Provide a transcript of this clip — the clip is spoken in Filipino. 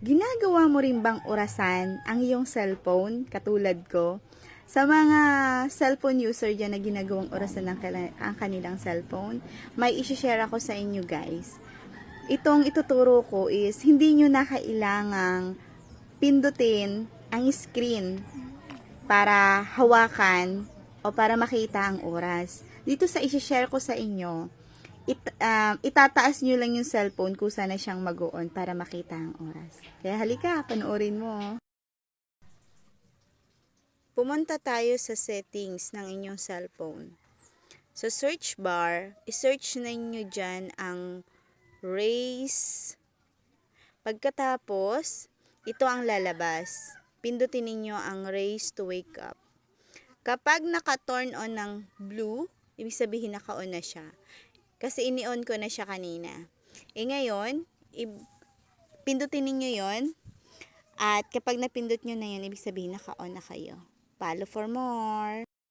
Ginagawa mo rin bang orasan ang iyong cellphone, katulad ko? Sa mga cellphone user dyan na ginagawang orasan ng ang kanilang cellphone, may isi-share ako sa inyo guys. Itong ituturo ko is hindi nyo na kailangang pindutin ang screen para hawakan o para makita ang oras. Dito sa isi-share ko sa inyo, it, um, itataas nyo lang yung cellphone kung sana siyang mag-on para makita ang oras. Kaya halika, panoorin mo. Pumunta tayo sa settings ng inyong cellphone. Sa search bar, isearch na nyo dyan ang raise. Pagkatapos, ito ang lalabas. Pindutin ninyo ang raise to wake up. Kapag naka-turn on ng blue, ibig sabihin naka-on na siya. Kasi ini-on ko na siya kanina. E ngayon, pindutin ninyo yon At kapag napindot nyo na yun, ibig sabihin naka-on na kayo. Follow for more.